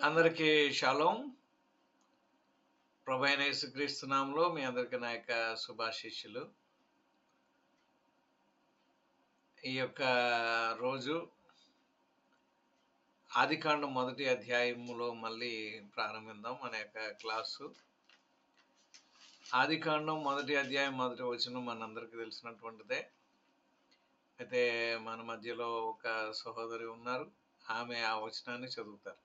అందరికీ షాలోం. ప్రభు అయిన మీ అందరికీ నా యొక్క శుభాశిష్యులు ఈ యొక్క రోజు ఆదికాండం మొదటి అధ్యాయములో మళ్ళీ ప్రారంభిద్దాం మన యొక్క క్లాసు. ఆదికాండం మొదటి అధ్యాయం మొదటి వచనం మనందరికీ తెలిసినటువంటిదే. అయితే మన మధ్యలో ఒక సహోదరి ఉన్నారు. ఆమె ఆ వచనాన్ని చదువుతారు.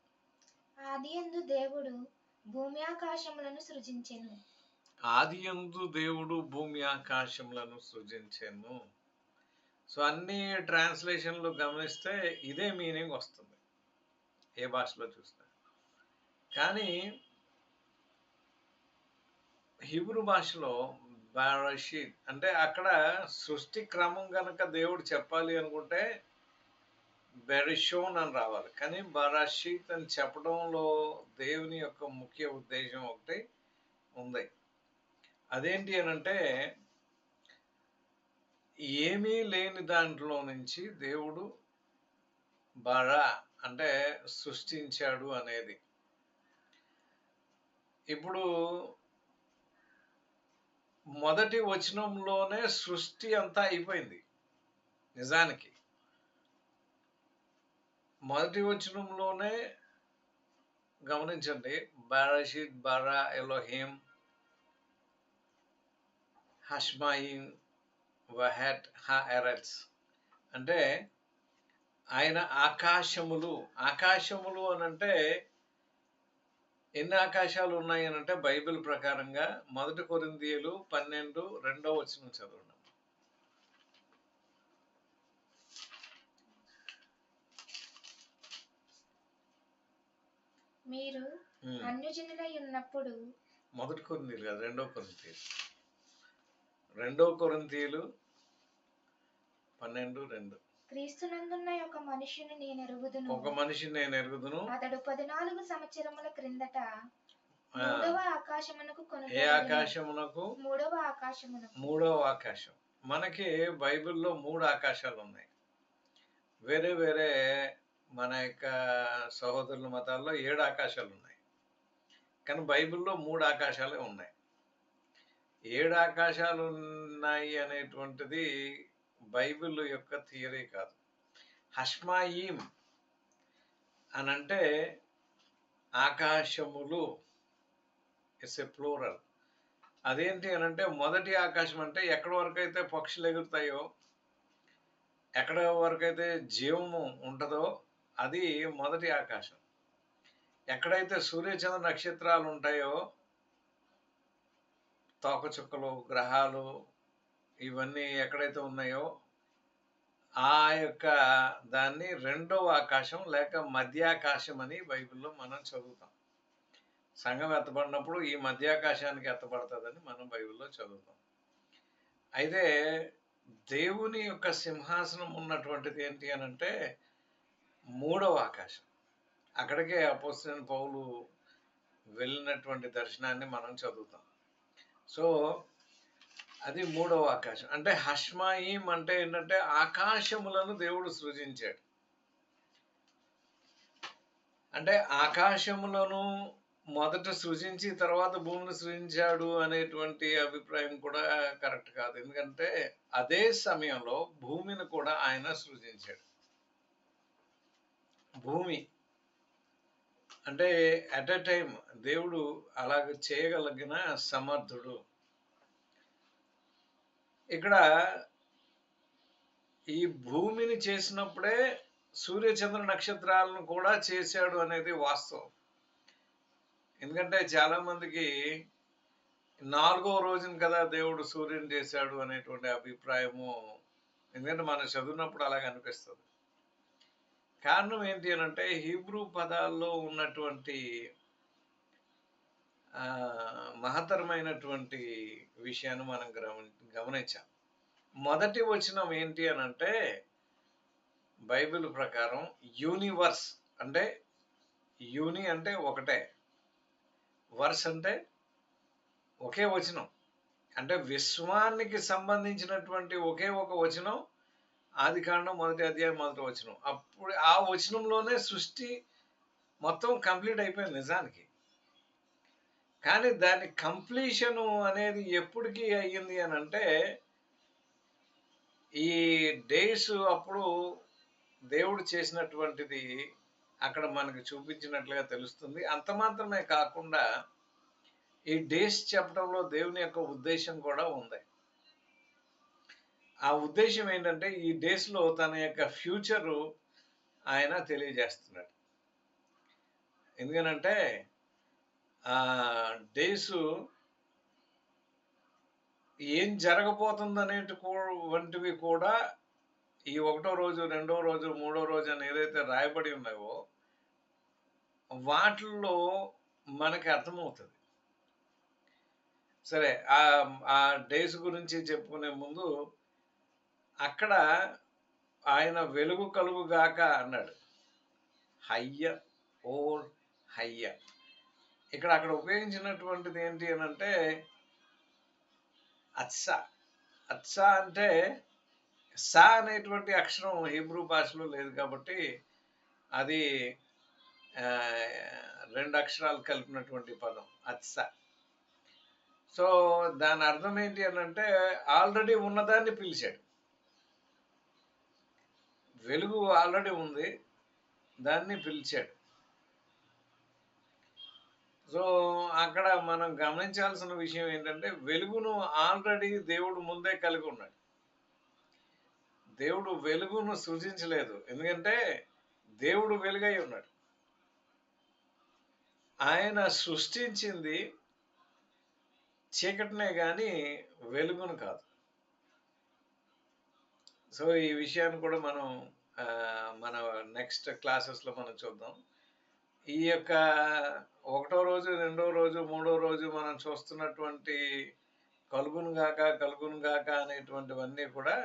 ఆదియందు దేవుడు భూమి ఆకాశములను సృజించెను ఆదియందు దేవుడు భూమి ఆకాశములను సృజించాను. సో అన్ని ట్రాన్స్లేషన్లు గమనిస్తే ఇదే మీనింగ్ వస్తుంది. ఏ భాషలో చూస్తే. కానీ హిబ్రూ భాషలో బారషీద్ అంటే అక్కడ సృష్టి క్రమం కనుక దేవుడు చెప్పాలి అనుకుంటే బెరిషోన్ అని రావాలి. కానీ బరాషీత్ అని చెప్పడంలో దేవుని యొక్క ముఖ్య ఉద్దేశం ఒకటి ఉంది. అదేంటి అని అంటే ఏమీ లేని దాంట్లో నుంచి దేవుడు బరా అంటే సృష్టించాడు అనేది. ఇప్పుడు మొదటి వచనంలోనే సృష్టి అంతా అయిపోయింది. నిజానికి. మొదటి వచనంలోనే గమనించండి బారాషిద్ బారా ఎలోహిం హష్మాయిన్ వహెట్ హా ఎరట్స్ అంటే ఆయన ఆకాశములు ఆకాశములు అని అంటే ఎన్ని ఆకాశాలు ఉన్నాయి అని అంటే బైబిల్ ప్రకారంగా మొదటి కొరిందీయులు పన్నెండు రెండో వచనం చదవండి. మీరు. అన్యజనులై ఉన్నప్పుడు మొదటి కొరింతీయులు కాదు రెండో కొరింతీయులు. రెండో కొరింతీయులు పన్నెండు రెండు. క్రీస్తునందున్న ఒక మనుషుని నేను ఎరుగుదును. ఒక మనిషిని నేను ఎరుగుదును. అతడు పద్నాలుగు సంవత్సరముల క్రిందట మూడవ ఆకాశమునకు ఏ ఆకాశమునకు? మూడవ ఆకాశమునకు. మూడవ ఆకాశం. మనకి బైబిల్లో మూడు ఆకాశాలు ఉన్నాయి వేరే వేరే మన యొక్క సహోదరుల మతాల్లో ఏడు ఆకాశాలు ఉన్నాయి. కానీ బైబిల్లో మూడు ఆకాశాలే ఉన్నాయి. ఏడు ఆకాశాలు ఉన్నాయి అనేటువంటిది బైబిల్ యొక్క థియరీ కాదు. హష్మాయిం అని అంటే ఆకాశములు. ఇట్స్ ఎ ప్లూరల్ అదేంటి అని అంటే మొదటి ఆకాశం అంటే ఎక్కడి వరకు అయితే పక్షులు ఎగురుతాయో ఎక్కడ వరకు అయితే జీవము ఉంటుందో అది మొదటి ఆకాశం. ఎక్కడైతే సూర్యచంద్ర నక్షత్రాలు ఉంటాయో తోకచుక్కలు గ్రహాలు ఇవన్నీ ఎక్కడైతే ఉన్నాయో ఆ యొక్క దాన్ని రెండవ ఆకాశం లేక మధ్యాకాశం అని బైబిల్లో మనం చదువుతాం. సంఘం ఎత్తబడినప్పుడు ఈ మధ్యాకాశానికి ఎత్తబడుతుందని మనం బైబిల్లో చదువుతాం. అయితే దేవుని యొక్క సింహాసనం ఉన్నటువంటిది ఏంటి అని అంటే మూడవ ఆకాశం. అక్కడికే అపోసిన పౌలు వెళ్ళినటువంటి దర్శనాన్ని మనం చదువుతాం. సో అది మూడవ ఆకాశం. అంటే హష్మాయిం అంటే ఏంటంటే ఆకాశములను దేవుడు సృజించాడు. అంటే ఆకాశములను మొదట సృజించి తర్వాత భూమిని సృజించాడు అనేటువంటి అభిప్రాయం కూడా కరెక్ట్ కాదు. ఎందుకంటే అదే సమయంలో భూమిని కూడా ఆయన సృజించాడు. భూమి. అంటే అట్ ఎ టైం దేవుడు అలాగ చేయగలిగిన సమర్థుడు. ఇక్కడ ఈ భూమిని చేసినప్పుడే సూర్యచంద్ర నక్షత్రాలను కూడా చేశాడు అనేది వాస్తవం. ఎందుకంటే చాలా మందికి నాలుగో రోజున కదా దేవుడు సూర్యుని చేశాడు అనేటువంటి అభిప్రాయము. ఎందుకంటే మనం చదివినప్పుడు అలాగ అనిపిస్తుంది. కారణం ఏంటి అని అంటే హీబ్రూ పదాల్లో ఉన్నటువంటి మహత్తరమైనటువంటి విషయాన్ని మనం గమని గమనించాం. మొదటి వచనం ఏంటి అని అంటే బైబిల్ ప్రకారం యూనివర్స్ అంటే యూని అంటే ఒకటే. వర్స్ అంటే ఒకే వచనం. అంటే విశ్వానికి సంబంధించినటువంటి ఒకే ఒక వచనం ఆది కాండం మొదటి అధ్యాయం మొదటి వచనం. అప్పుడు ఆ వచనంలోనే సృష్టి మొత్తం కంప్లీట్ అయిపోయింది నిజానికి. కానీ దాని కంప్లీషను అనేది ఎప్పటికి అయ్యింది అని అంటే ఈ డేస్ అప్పుడు దేవుడు చేసినటువంటిది అక్కడ మనకి చూపించినట్లుగా తెలుస్తుంది. అంత మాత్రమే కాకుండా ఈ డేస్ చెప్పడంలో దేవుని యొక్క ఉద్దేశం కూడా ఉంది. ఆ ఉద్దేశం ఏంటంటే ఈ డేస్లో తన యొక్క ఫ్యూచరు ఆయన తెలియజేస్తున్నాడు. ఎందుకనంటే ఆ డేసు ఏం జరగబోతుందనేటి వంటివి కూడా ఈ ఒకటో రోజు రెండో రోజు మూడో రోజు అని ఏదైతే రాయబడి ఉన్నాయో వాటిల్లో మనకి అర్థమవుతుంది. సరే ఆ డేస్ గురించి చెప్పుకునే ముందు అక్కడ ఆయన వెలుగు కలుగుగాక అన్నాడు. హయ్య ఓర్ హయ్య. ఇక్కడ అక్కడ ఉపయోగించినటువంటిది ఏంటి అని అంటే అత్స. అత్స అంటే స అనేటువంటి అక్షరం హీబ్రూ భాషలో లేదు కాబట్టి అది రెండు అక్షరాలు కలిపినటువంటి పదం అత్స. సో దాని అర్థం ఏంటి అని అంటే ఆల్రెడీ ఉన్నదాన్ని పిలిచాడు. వెలుగు ఆల్రెడీ ఉంది. దాన్ని పిలిచాడు. సో అక్కడ మనం గమనించాల్సిన విషయం ఏంటంటే వెలుగును ఆల్రెడీ దేవుడు ముందే కలిగి ఉన్నాడు. దేవుడు వెలుగును సృజించలేదు. ఎందుకంటే దేవుడు వెలుగై ఉన్నాడు. ఆయన సృష్టించింది చీకటినే కానీ వెలుగును కాదు. సో ఈ విషయాన్ని కూడా మనం మన నెక్స్ట్ క్లాసెస్లో మనం చూద్దాం. ఈ యొక్క ఒకటో రోజు రెండో రోజు మూడో రోజు మనం చూస్తున్నటువంటి కలుగును గాక కలుగును గాక అనేటువంటివన్నీ కూడా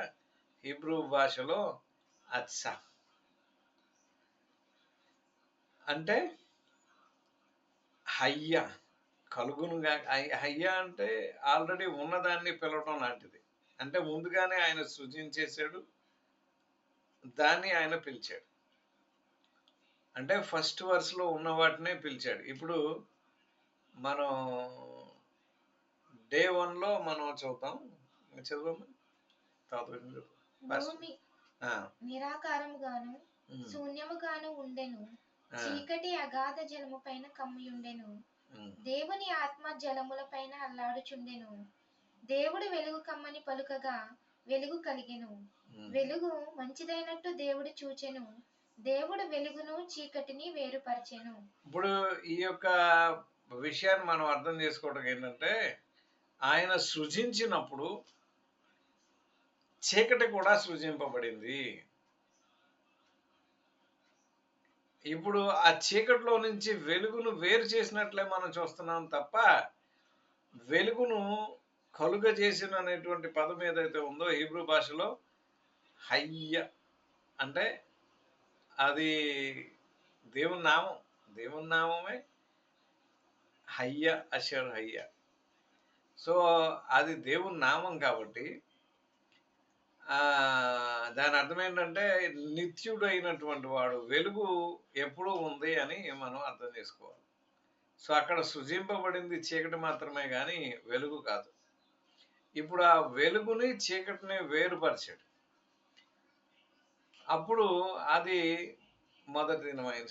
హీబ్రూ భాషలో అత్స అంటే హయ్య కలుగును గాక హయ్య అంటే ఆల్రెడీ ఉన్నదాన్ని పిలవటం లాంటిది. అంటే ముందుగానే ఆయన సృజించేశాడు. దాన్ని ఆయన పిలిచాడు. అంటే ఫస్ట్ వర్స్లో ఉన్న వాటినే పిలిచాడు. ఇప్పుడు మనం డే వన్లో మనం. భూమి ఆ, నిరాకారముగాను శూన్యముగాను ఉండెను. చీకటి అగాధ జలము పైన కమ్మియుండెను దేవుని ఆత్మ జలముల పైన అల్లాడుచుండెను. దేవుడు వెలుగు కమ్మని పలుకగా వెలుగు కలిగెను. వెలుగు మంచిదైనట్టు దేవుడు చూచెను. దేవుడు వెలుగును చీకటిని వేరుపరచెను. ఇప్పుడు ఈ యొక్క విషయాన్ని మనం అర్థం చేసుకోవడం ఏంటంటే ఆయన సృజించినప్పుడు చీకటి కూడా సృజింపబడింది. ఇప్పుడు ఆ చీకటిలో నుంచి వెలుగును వేరు చేసినట్లే మనం చూస్తున్నాం తప్ప వెలుగును కలుగ చేసిన అనేటువంటి పదం ఏదైతే ఉందో హీబ్రూ భాషలో హయ్య. అంటే అది దేవుని నామం. దేవుని నామమే హయ్య అషర్ హయ్య. సో అది దేవుని నామం కాబట్టి దాని అర్థం ఏంటంటే నిత్యుడు అయినటువంటి వాడు వెలుగు ఎప్పుడూ ఉంది అని మనం అర్థం చేసుకోవాలి. సో అక్కడ సృజింపబడింది చీకటి మాత్రమే కానీ వెలుగు కాదు. ఇప్పుడు ఆ వెలుగుని చీకటిని వేరుపరిచాడు. అప్పుడు అది మొదటి దినం ఆయన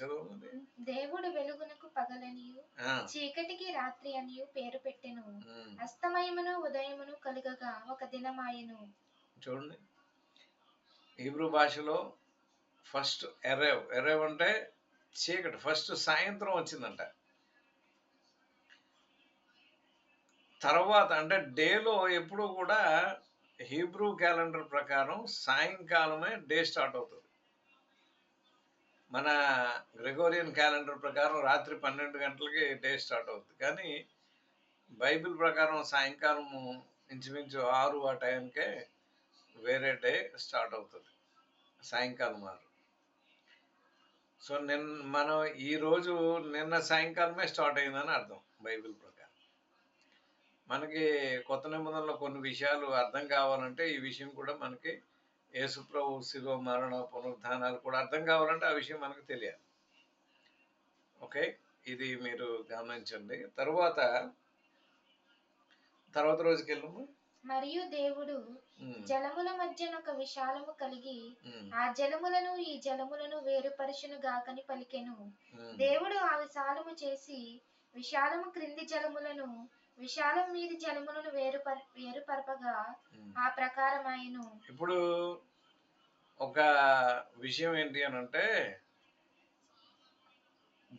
దేవుడు వెలుగునకు పగలనియు చీకటికి రాత్రి అనియు పేరు పెట్టెను. అస్తమయమును ఉదయమును కలుగగా ఒక దినమాయెను. చూడండి. హీబ్రూ భాషలో ఫస్ట్ ఎరేవ్ ఎరేవ్ అంటే చీకటి ఫస్ట్ సాయంత్రం వచ్చిందంట. తర్వాత అంటే డేలో ఎప్పుడూ కూడా హీబ్రూ క్యాలెండర్ ప్రకారం సాయంకాలమే డే స్టార్ట్ అవుతుంది. మన గ్రెగోరియన్ క్యాలెండర్ ప్రకారం రాత్రి పన్నెండు గంటలకి డే స్టార్ట్ అవుతుంది. కానీ బైబిల్ ప్రకారం సాయంకాలము ఇంచుమించు ఆరు ఆ టైంకే వేరే డే స్టార్ట్ అవుతుంది. సాయంకాలం ఆరు. సో నిన్న మనం ఈరోజు నిన్న సాయంకాలమే స్టార్ట్ అయిందని అర్థం బైబిల్ ప్రకారం. మనకి కొత్త నిబంధనలో కొన్ని విషయాలు అర్థం కావాలంటే ఈ విషయం కూడా మనకి యేసుప్రభు శివ మరణ పునరుద్ధానాలు కూడా అర్థం కావాలంటే ఆ విషయం మనకు తెలియాలి. ఓకే? ఇది మీరు గమనించండి. తరువాత తర్వాత రోజుకి వెళ్ళము? మరియు దేవుడు జలముల మధ్యన ఒక విశాలము కలిగి ఆ జలములను ఈ జలములను వేరుపరచును గాకని పలికెను. దేవుడు ఆ విశాలము చేసి విశాలము క్రింది జలములను విశాలం మీది జలములను వేరుపర వేరుపరపగా. ఆ ప్రకారమాయను ఇప్పుడు ఒక విషయం ఏంటి అని అంటే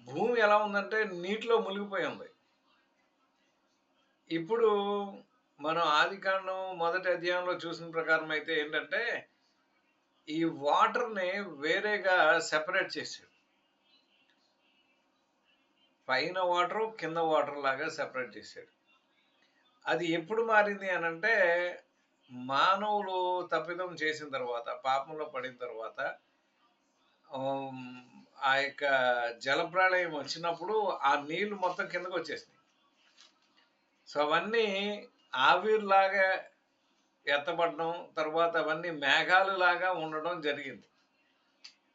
భూమి ఎలా ఉందంటే నీటిలో మునిగిపోయి ఉంది. ఇప్పుడు మనం ఆదికాండం మొదటి అధ్యాయంలో చూసిన ప్రకారం అయితే ఏంటంటే ఈ వాటర్ని వేరేగా సెపరేట్ చేశాడు పైన వాటర్ కింద వాటర్ లాగా సెపరేట్ చేశాడు అది ఎప్పుడు మారింది అని అంటే మానవులు తప్పిదం చేసిన తర్వాత పాపంలో పడిన తర్వాత ఆ యొక్క జలప్రళయం వచ్చినప్పుడు ఆ నీళ్ళు మొత్తం కిందకు వచ్చేసినాయి. సో అవన్నీ ఆవిరిలాగా ఎత్తబడడం తర్వాత అవన్నీ మేఘాలు లాగా ఉండడం జరిగింది.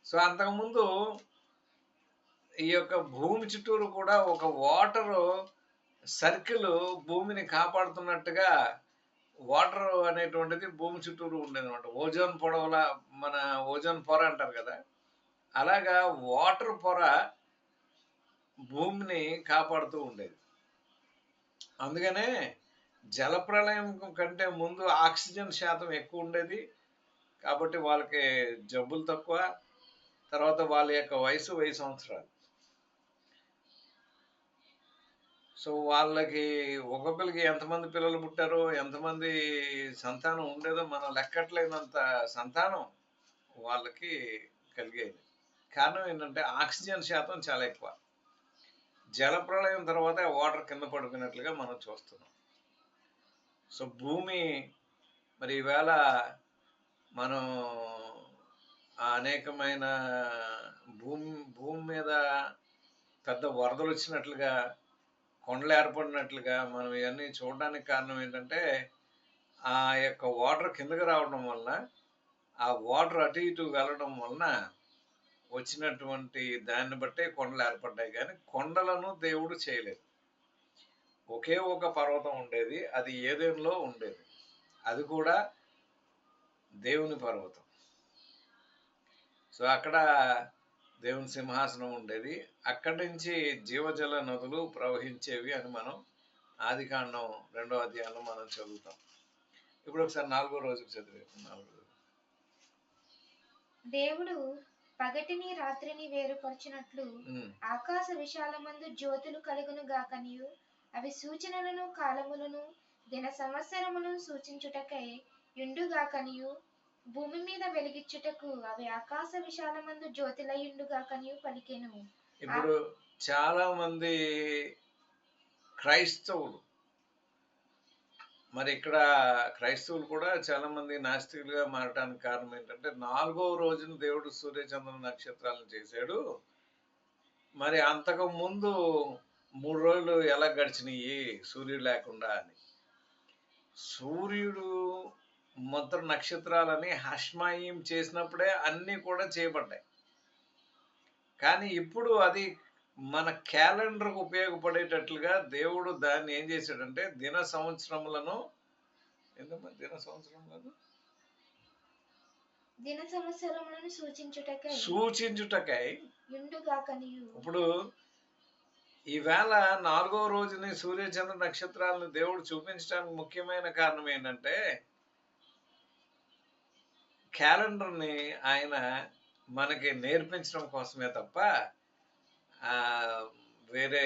సో అంతకుముందు ఈ యొక్క భూమి చుట్టూరు కూడా ఒక వాటరు సర్కిల్ భూమిని కాపాడుతున్నట్టుగా వాటర్ అనేటువంటిది భూమి చుట్టూరు ఉండేది అనమాట ఓజోన్ పొడవల మన ఓజోన్ పొర అంటారు కదా అలాగా వాటర్ పొర భూమిని కాపాడుతూ ఉండేది. అందుకనే జలప్రళయం కంటే ముందు ఆక్సిజన్ శాతం ఎక్కువ ఉండేది. కాబట్టి వాళ్ళకి జబ్బులు తక్కువ. తర్వాత వాళ్ళ యొక్క వయసు వెయ్యి సంవత్సరాలు. సో వాళ్ళకి ఒక పిల్లకి ఎంతమంది పిల్లలు పుట్టారో ఎంతమంది సంతానం ఉండేదో మనం లెక్కట్లేనంత సంతానం వాళ్ళకి కలిగేది. కారణం ఏంటంటే ఆక్సిజన్ శాతం చాలా ఎక్కువ. జలప్రళయం తర్వాత వాటర్ కింద పడుకున్నట్లుగా మనం చూస్తున్నాం. సో భూమి మరి ఈవేళ మనం అనేకమైన భూమి భూమి మీద పెద్ద వరదలు వచ్చినట్లుగా కొండలు ఏర్పడినట్లుగా మనం ఇవన్నీ చూడడానికి కారణం ఏంటంటే ఆ యొక్క వాటర్ కిందకి రావడం వలన ఆ వాటర్ అటు ఇటు వెళ్ళడం వలన వచ్చినటువంటి దాన్ని బట్టే కొండలు ఏర్పడ్డాయి. కానీ కొండలను దేవుడు చేయలేదు. ఒకే ఒక పర్వతం ఉండేది. అది ఏదేనులో ఉండేది. అది కూడా దేవుని పర్వతం. సో అక్కడ దేవుని సింహాసనం ఉండేది. అక్కడి నుంచి జీవజల నదులు ప్రవహించేవి అని మనం ఆదికాండం రెండో అధ్యాయంలో మనం చదువుతాం. ఇప్పుడు ఒకసారి నాలుగో రోజుకి చదివే నాలుగో రోజు. దేవుడు పగటిని రాత్రిని వేరుపరచినట్లు ఆకాశ విశాలమందు జ్యోతులు కలుగును గాకనియు. అవి సూచనలను కాలములను దిన సంవత్సరములను సూచించుటకై యుండుగాకనియు. భూమి మీద వెలిగించుటకు అవి ఆకాశ విశాలమందు జ్యోతిలయుండుగాకనియు పలికెను. ఇప్పుడు చాలా మంది క్రైస్తవులు మరి ఇక్కడ క్రైస్తవులు కూడా చాలా మంది నాస్తికులుగా మారడానికి కారణం ఏంటంటే నాలుగో రోజున దేవుడు సూర్యచంద్ర నక్షత్రాలను చేశాడు. మరి అంతకు ముందు మూడు రోజులు ఎలా గడిచినాయి? సూర్యుడు లేకుండా అని. సూర్యుడు మొత్తం నక్షత్రాలని హష్మాయం చేసినప్పుడే అన్నీ కూడా చేయబడ్డాయి. కానీ ఇప్పుడు అది మన క్యాలెండర్కు ఉపయోగపడేటట్లుగా దేవుడు దాన్ని ఏం చేశాడంటే దిన సంవత్సరములను ఎందుకమ్మా దిన సంవత్సరములను? దిన సంవత్సరములను సూచించుటకై సూచించుటకై ఇప్పుడు ఈవేళ నాలుగో రోజుని సూర్యచంద్ర నక్షత్రాలను దేవుడు చూపించడానికి ముఖ్యమైన కారణం ఏంటంటే క్యాలెండర్ని ఆయన మనకి నేర్పించడం కోసమే తప్ప వేరే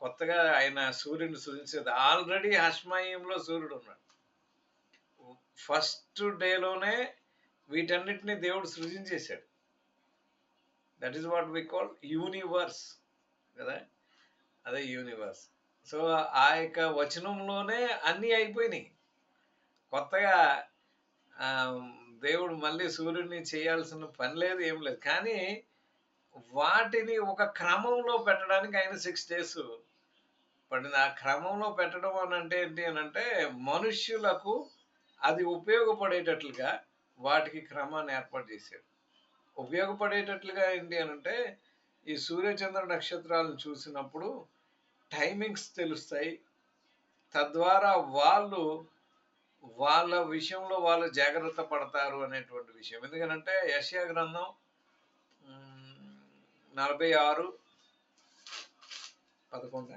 కొత్తగా ఆయన సూర్యుని సూచించేది ఆల్రెడీ హష్మాయంలో సూర్యుడు ఉన్నాడు. ఫస్ట్ డేలోనే వీటన్నిటిని దేవుడు సృజించేశాడు. That is what we call universe కదా? అదే యూనివర్స్ సో ఆ యొక్క వచనంలోనే అన్నీ అయిపోయినాయి. కొత్తగా దేవుడు మళ్ళీ సూర్యుడిని చేయాల్సిన పని లేదు ఏం లేదు. కానీ వాటిని ఒక క్రమంలో పెట్టడానికి ఆయన సిక్స్ డేస్ పడింది. ఆ క్రమంలో పెట్టడం అని అంటే ఏంటి అని అంటే మనుష్యులకు అది ఉపయోగపడేటట్లుగా వాటికి క్రమాన్ని ఏర్పాటు చేశాడు. ఉపయోగపడేటట్లుగా ఏంటి అని అంటే ఈ సూర్యచంద్ర నక్షత్రాలను చూసినప్పుడు టైమింగ్స్ తెలుస్తాయి. తద్వారా వాళ్ళు వాళ్ళ విషయంలో వాళ్ళు జాగ్రత్త పడతారు అనేటువంటి విషయం. ఎందుకంటే యశయా గ్రంథం నలభై ఆరు పదకొండు?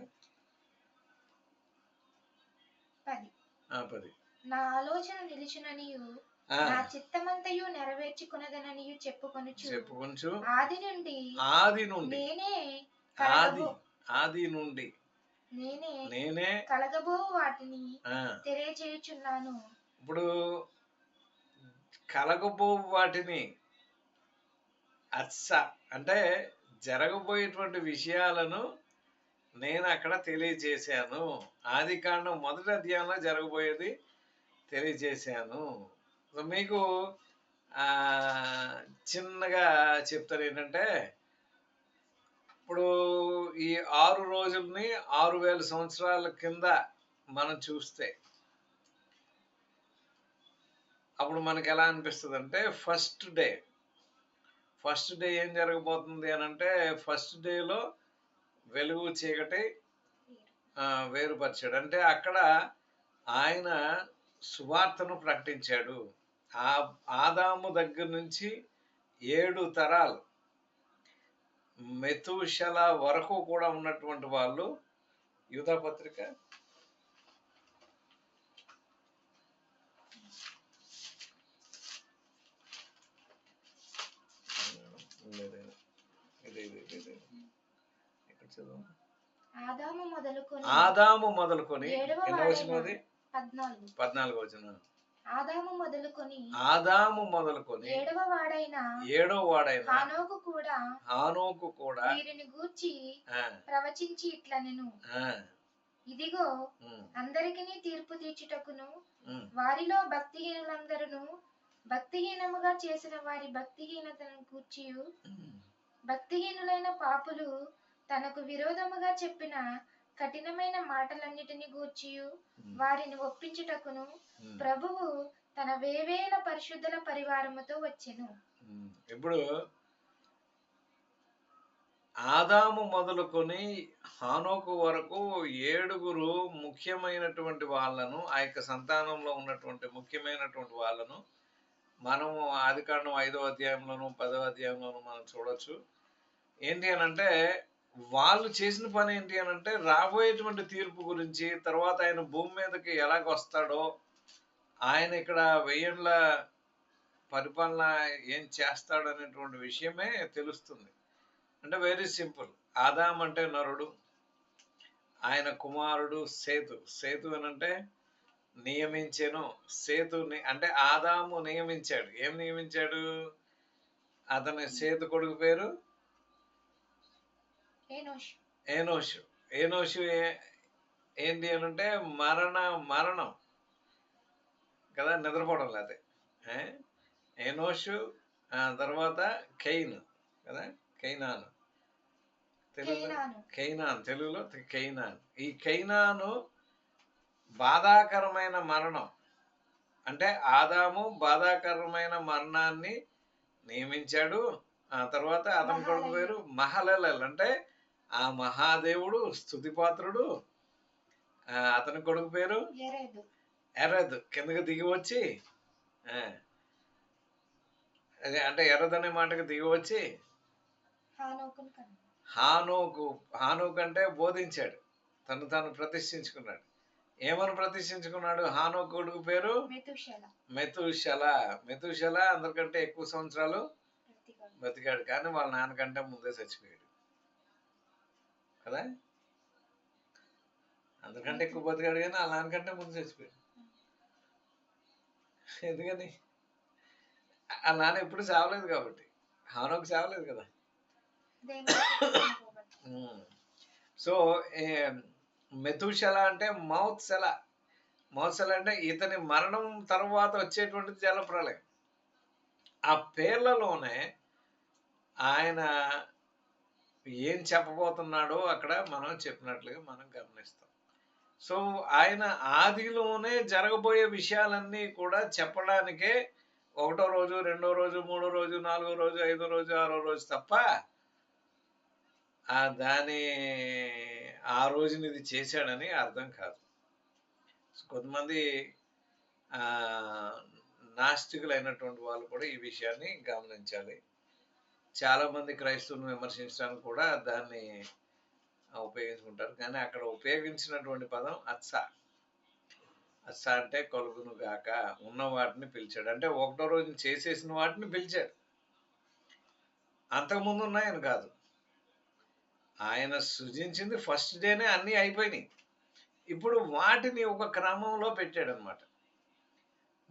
పది. నా ఆలోచన నిలిచిననియు నా చిత్తమంతయు నెరవేర్చుకున్నదననియు చెప్పుకొనుచు. చెప్పు కొంచెం ఆది నుండి ఆది నుండి. నేనే ఆది ఆది నుండి. నేనే నేనే కలగబో వాటిని ఆ, తెలియజేయుచున్నాను ఇప్పుడు కలగబో వాటిని అచ్చ అంటే జరగబోయేటువంటి విషయాలను నేను అక్కడ తెలియజేశాను. ఆది కాండం మొదటి అధ్యాయంలో జరగబోయేది తెలియజేశాను. మీకు ఆ, చిన్నగా చెప్తారు ఏంటంటే ఇప్పుడు ఈ ఆరు రోజుల్ని ఆరు వేల సంవత్సరాల కింద మనం చూస్తే అప్పుడు మనకి ఎలా అనిపిస్తుంది అంటే ఫస్ట్ డే. ఫస్ట్ డే ఏం జరగబోతుంది అని అంటే ఫస్ట్ డేలో వెలుగు చీకటి వేరుపరిచాడు. అంటే అక్కడ ఆయన సువార్తను ప్రకటించాడు. ఆ ఆదాము దగ్గర నుంచి ఏడు తరాలు మెతుషల వరకు కూడా ఉన్నటువంటి వాళ్ళు యూదా పత్రిక? ఆదాము మొదలుకొని ఆదాము మొదలుకొని ఏడవ ఎన్నో వచ్చిన వాడైన అది పద్నాలుగు. పద్నాలుగు వచ్చిన ఆదాము మొదలుకొని ఆదాము మొదలుకొని ఏడవ వాడైన ఏడో వాడైన హానోకు కూడా హానోకు కూడా వీరిని గూర్చి ప్రవచించి ఇట్లా నేను ఇదిగో అందరికిని తీర్పు తీర్చుటకును వారిలో భక్తిహీనులందరూ భక్తిహీనముగా చేసిన వారి భక్తిహీనతను కూర్చి భక్తిహీనులైన పాపులు తనకు విరోధముగా చెప్పిన కఠినమైన మాటలన్నిటిని గూర్చి ఉమ్, వారిని ఒప్పించుటకును ప్రభువు తన వేవేల పరిశుద్ధుల పరివారముతో వచ్చెను. ఇప్పుడు ఆదాము మొదలుకొని హానోకు వరకు ఏడుగురు ముఖ్యమైనటువంటి వాళ్ళను ఆ యొక్క సంతానంలో ఉన్నటువంటి ముఖ్యమైనటువంటి వాళ్ళను మనము ఆదికాండం ఐదో అధ్యాయంలోను పదో అధ్యాయంలోను మనం చూడొచ్చు. ఏంటి అని అంటే వాళ్ళు చేసిన పని ఏంటి అని అంటే రాబోయేటువంటి తీర్పు గురించి తర్వాత ఆయన భూమి మీదకి ఎలాగ వస్తాడో ఆయన ఇక్కడ వెయ్యేళ్ళ పరిపాలన ఏం చేస్తాడు అనేటువంటి విషయమే తెలుస్తుంది. అంటే వెరీ సింపుల్ ఆదాం అంటే నరుడు ఆయన కుమారుడు సేతు. సేతు అని అంటే సేతు అంటే ఆదాము నియమించాడు. ఏం నియమించాడు? అతని సేతు కొడుకు పేరు ఏనోష్. ఏనోషు. ఏంటి అని అంటే మరణ మరణం. కదా నిద్రపోవడం లేదే? ఏనోషు ఆ తర్వాత కెయిన్. కదా కెయినాను. తెలుగులో? కేనాను కెయినాన్. తెలుగులో కెయినాన్. ఈ కెయినాను బాధాకరమైన మరణం. అంటే ఆదాము బాధాకరమైన మరణాన్ని నియమించాడు. ఆ తర్వాత అతని కొడుకు పేరు మహలెలల్. అంటే ఆ మహాదేవుడు స్థుతిపాత్రుడు అతని కొడుకు పేరు? ఎరేదు. ఎర్రద్ కిందకి దిగి వచ్చి అంటే ఎర్రద్ అనే మాటకి దిగి వచ్చి హానోకు హానోకు అంటే బోధించాడు. తను తాను ప్రతిష్ఠించుకున్నాడు. ఏమని ప్రతిష్ఠించుకున్నాడు? హానోకు కొడుకు పేరు? మెతుషల. మెతుషల. మెతుషల అందరికంటే ఎక్కువ సంవత్సరాలు బతికాడు కానీ వాళ్ళ నాన్నకంటే ముందే చచ్చిపోయాడు. కదా? అందరికంటే ఎక్కువ బతికాడు కానీ నాన్నకంటే ముందు చచ్చిపోయాడు. ఎందుకని? వాళ్ళ నాన్న ఎప్పుడు చావలేదు కాబట్టి. హానోకు చావలేదు కదా. సో ఏ, మెతుషల అంటే మౌత్ సెల మౌత్ సెల అంటే ఇతని మరణం తర్వాత వచ్చేటువంటిది జలప్రలయం. ఆ పేర్లలోనే ఆయన ఏం చెప్పబోతున్నాడో అక్కడ మనం చెప్పినట్లుగా మనం గమనిస్తాం. సో ఆయన ఆదిలోనే జరగబోయే విషయాలన్నీ కూడా చెప్పడానికే ఒకటో రోజు రెండో రోజు మూడో రోజు నాలుగో రోజు ఐదో రోజు ఆరో రోజు తప్ప ఆ దాని ఆ రోజుని ఇది చేశాడని అర్థం కాదు. కొంతమంది ఆ, నాస్తికులైనటువంటి వాళ్ళు కూడా ఈ విషయాన్ని గమనించాలి. చాలా మంది క్రైస్తవులను విమర్శించడానికి కూడా దాన్ని ఉపయోగించుకుంటారు. కానీ అక్కడ ఉపయోగించినటువంటి పదం అత్స. అత్స అంటే కలుగును గాక ఉన్న వాటిని పిలిచాడు. అంటే ఒకటో రోజు చేసేసిన వాటిని పిలిచాడు. అంతకుముందు ఉన్నాయని కాదు. ఆయన సృజించింది ఫస్ట్ డేనే అన్నీ అయిపోయినాయి. ఇప్పుడు వాటిని ఒక క్రమంలో పెట్టాడు అనమాట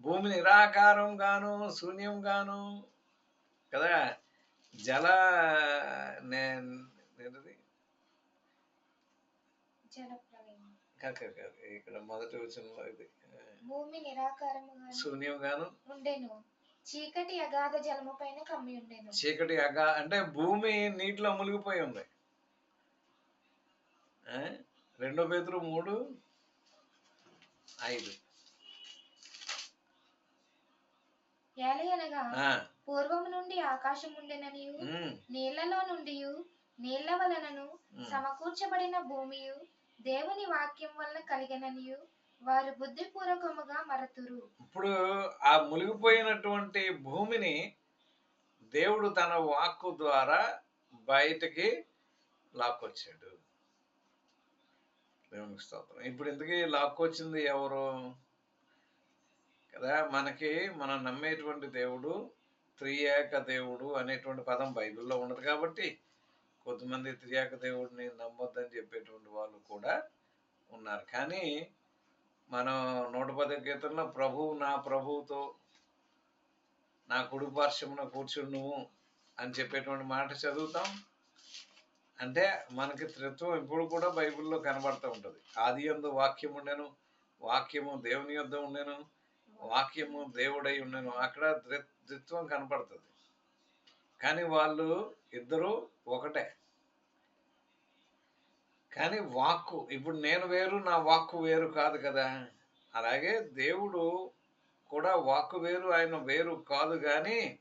భూమి నిరాకారం గాను శూన్యం గాను కదా? జల ఏంటది. ఇక్కడ మొదటి వచనంలో ఇది. భూమి నిరాకారముగా శూన్యం గాను ఉండెను. చీకటి అగాధ జలము పైన కమ్మి ఉండెను. చీకటి అగా అంటే భూమి నీటిలో మునిగిపోయి ఉంది? రెండో పేతురు మూడు ఐదు. ఏలయనగా ఆ, పూర్వము నుండి ఆకాశం ఉండెననియు ఉమ్, నీళ్ళలో నుండి నీళ్ళ వలనను. సమకూర్చబడిన భూమియు దేవుని వాక్యం వలన కలిగననియు వారు బుద్ధిపూర్వకముగా మరతురు. ఇప్పుడు ఆ మునిగిపోయినటువంటి భూమిని దేవుడు తన వాక్కు ద్వారా బయటికి లాక్కొచ్చాడు. దేవునికి స్తోత్రం. ఇప్పుడు ఇంతకీ లాక్కొచ్చింది ఎవరు? కదా మనకి మనం నమ్మేటువంటి దేవుడు త్రియేక దేవుడు అనేటువంటి పదం బైబిల్లో ఉండదు కాబట్టి కొంతమంది త్రియేక దేవుడిని నమ్మొద్దని చెప్పేటువంటి వాళ్ళు కూడా ఉన్నారు. కానీ మనం నూట పది గీతంలో ప్రభువు నా ప్రభువుతో నా కుడి పార్శ్వమున కూర్చుండు అని చెప్పేటువంటి మాట చదువుతాం. అంటే మనకి త్రిత్వం ఇప్పుడు కూడా బైబిల్లో కనబడుతూ ఉంటుంది. ఆది యందు వాక్యం ఉండేను వాక్యము దేవుని యొద్ద ఉండెను వాక్యము దేవుడై ఉన్నాను. అక్కడ ద్విత్వం కనపడుతుంది. కానీ వాళ్ళు ఇద్దరు ఒకటే. కానీ వాక్కు ఇప్పుడు నేను వేరు నా వాక్కు వేరు కాదు కదా? అలాగే దేవుడు కూడా వాక్కు వేరు ఆయన వేరు కాదు కానీ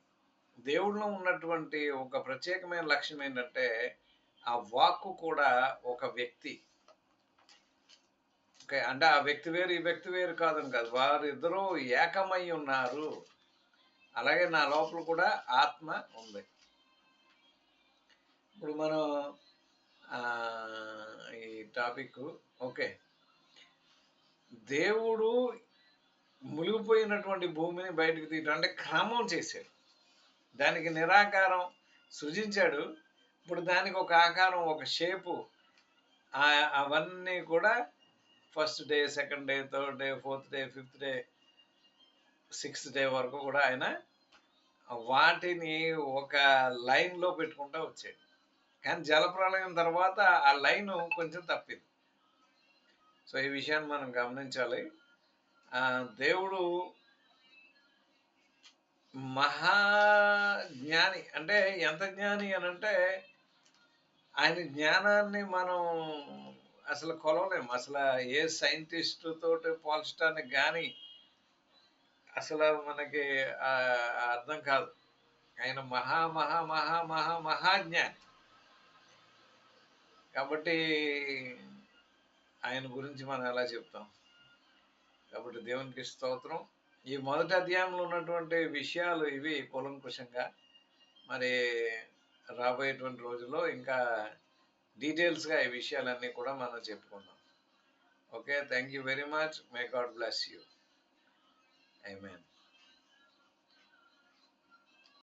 దేవుడిలో ఉన్నటువంటి ఒక ప్రత్యేకమైన లక్ష్యం ఏంటంటే ఆ వాక్కు కూడా ఒక వ్యక్తి. అంటే ఆ వ్యక్తి వేరు ఈ వ్యక్తి వేరు కాదని కాదు. వారిద్దరూ ఏకమై ఉన్నారు. అలాగే నా లోపల కూడా ఆత్మ ఉంది. ఇప్పుడు మనం ఈ టాపిక్ ఓకే. దేవుడు మునిగిపోయినటువంటి భూమిని బయటకు తీయటం అంటే క్రమం చేశాడు. దానికి నిరాకారం సృజించాడు. ఇప్పుడు దానికి ఒక ఆకారం ఒక షేపు అవన్నీ కూడా first day second day third day fourth day fifth day sixth day వరకు కూడా ఆయన వాటిని ఒక లైన్లో పెట్టుకుంటూ వచ్చాడు కానీ జలప్రలయం తర్వాత ఆ లైన్ కొంచెం తప్పింది. సో ఈ విషయాన్ని మనం గమనించాలి. ఆ, దేవుడు మహా జ్ఞాని అంటే ఎంత జ్ఞాని అని అంటే ఆయన జ్ఞానాన్ని మనం అసలు కొలవలేము అసలు ఏ సైంటిస్ట్ తోటి పోల్చడానికి కానీ అసలు మనకి ఆ, అర్థం కాదు. ఆయన మహా మహా మహా మహా మహాజ్ఞాని. కాబట్టి ఆయన గురించి మనం ఎలా చెప్తాం? కాబట్టి దేవునికి స్తోత్రం. ఈ మొదటి అధ్యాయంలో ఉన్నటువంటి విషయాలు ఇవి కులంకుశంగా. మరి రాబోయేటువంటి రోజుల్లో ఇంకా డీటెయిల్స్గా ఈ విషయాలన్నీ కూడా మనం చెప్పుకుందాం okay thank you very much may God bless you I